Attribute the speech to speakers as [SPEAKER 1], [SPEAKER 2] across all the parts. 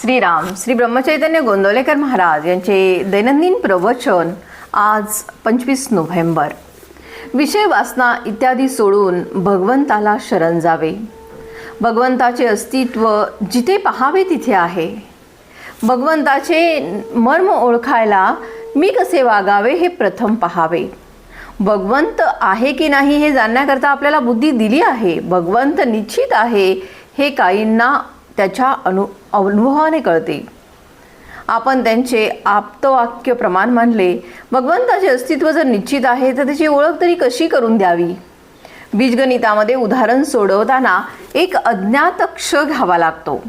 [SPEAKER 1] श्रीराम श्री ब्रह्मचैतन्य गोंदवलेकर महाराज यांचे दैनंदिन प्रवचन आज पंचवीस नोव्हेंबर. विषय वासना इत्यादी सोडून भगवंताला शरण जावे. भगवंताचे अस्तित्व जिथे पहावे तिथे आहे. भगवंताचे मर्म ओळखायला मी कसे वागावे हे प्रथम पहावे. भगवंत आहे की नाही हे जाणण्याकरता आपल्याला बुद्धी दिली आहे. भगवंत निश्चित आहे हे काहींना त्याच्या अनु अनुभवाने कळते. आपण त्यांचे आप्तवाक्य प्रमाण मानले. भगवंताचे अस्तित्व जर निश्चित आहे तर त्याची ओळख तरी कशी करून द्यावी? बीजगणितामध्ये उदाहरण सोडवताना एक अज्ञात क्ष घ्यावा लागतो.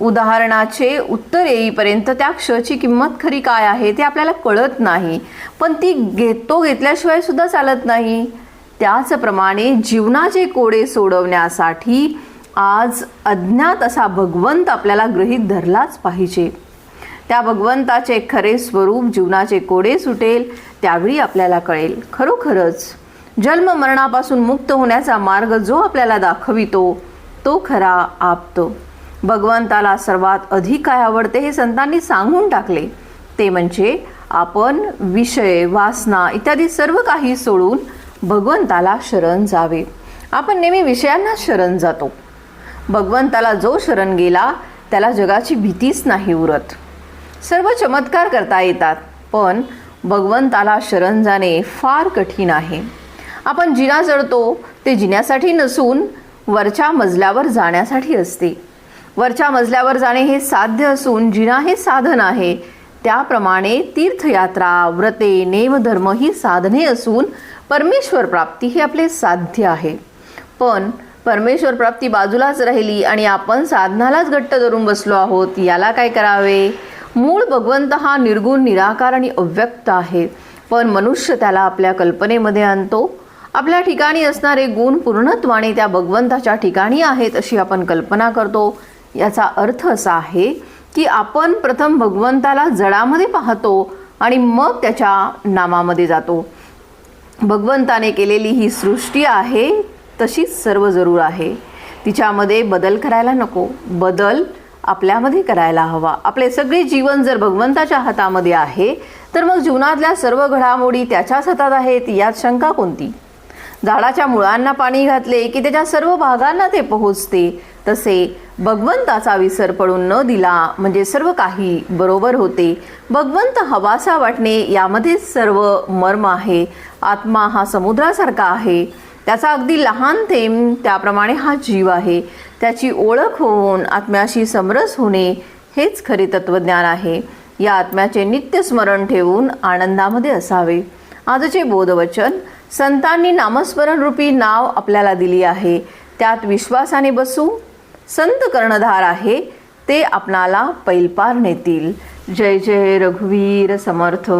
[SPEAKER 1] उदाहरणाचे उत्तर येईपर्यंत त्या क्षची किंमत खरी काय आहे ते आपल्याला कळत नाही. पण ती घेतो घेतल्याशिवाय सुद्धा चालत नाही. त्याचप्रमाणे जीवनाचे कोडे सोडवण्यासाठी आज अज्ञात असा भगवंत आपल्याला गृहीत धरलाच पाहिजे. त्या भगवंताचे खरे स्वरूप जीवनाचे कोडे सुटेल त्यावेळी आपल्याला कळेल. खरोखरच जन्म मरणापासून मुक्त होण्याचा मार्ग जो आपल्याला दाखवितो तो खरा आपतो. भगवंताला सर्वात अधिक काय आवडते हे संतांनी सांगून टाकले. ते म्हणजे आपण विषय वासना इत्यादी सर्व काही सोडून भगवंताला शरण जावे. आपण नेहमी विषयांना शरण जातो. भगवंताला जो शरण गेला त्याला जगाची भीतीच नाही उरत. सर्व चमत्कार करता येतात पण भगवंताला शरण जाणे फार कठीण आहे. आपण जिना जळतो ते जिन्यासाठी नसून वरच्या मजल्यावर जाण्यासाठी असते. वरच्या मजल्यावर जाणे हे साध्य असून जिना हे साधन आहे. त्याप्रमाणे तीर्थयात्रा व्रते नेमधर्म ही साधने असून परमेश्वर प्राप्ती हे आपले साध्य आहे. पण परमेश्वर प्राप्ती बाजूलाच राहिली आणि आपण साधनालाच घट्ट धरून बसलो आहोत याला काय करावे? मूळ भगवंत हा निर्गुण निराकार आणि अव्यक्त आहे. पण मनुष्य त्याला आपल्या कल्पनेमध्ये आणतो. आपल्या ठिकाणी असणारे गुण पूर्णत्वाने त्या भगवंताच्या ठिकाणी आहेत अशी आपण कल्पना करतो. याचा अर्थ असा आहे की आपण प्रथम भगवंताला जडामध्ये पाहतो आणि मग त्याच्या नामामध्ये जातो. भगवंताने केलेली ही सृष्टी आहे तशीच सर्व जरूर आहे. तिच्यामध्ये बदल करायला नको. बदल आपल्यामध्ये करायला हवा. आपले सगळे जीवन जर भगवंताच्या हातामध्ये आहे तर मग जीवनातल्या सर्व घडामोडी त्याच्याच हातात आहेत यात शंका कोणती? झाडाच्या मुळांना पाणी घातले की त्याच्या सर्व भागांना ते पोहोचते. तसे भगवंताचा विसर पडून न दिला म्हणजे सर्व काही बरोबर होते. भगवंत हवासा वाटणे यामध्येच सर्व मर्म आहे. आत्मा हा समुद्रासारखा आहे. त्याचा अगदी लहान थेंब त्याप्रमाणे हा जीव आहे. त्याची ओळख होऊन आत्म्याशी समरस होणे हेच खरे तत्वज्ञान आहे. या आत्म्याचे नित्य स्मरण ठेवून आनंदामध्ये असावे. आजचे बोधवचन संतांनी नामस्मरण रूपी नाव आपल्याला दिली आहे. त्यात विश्वासाने बसू संत कर्णधार आहे ते आपणाला पैलपार नेतील. जय जय रघुवीर समर्थ.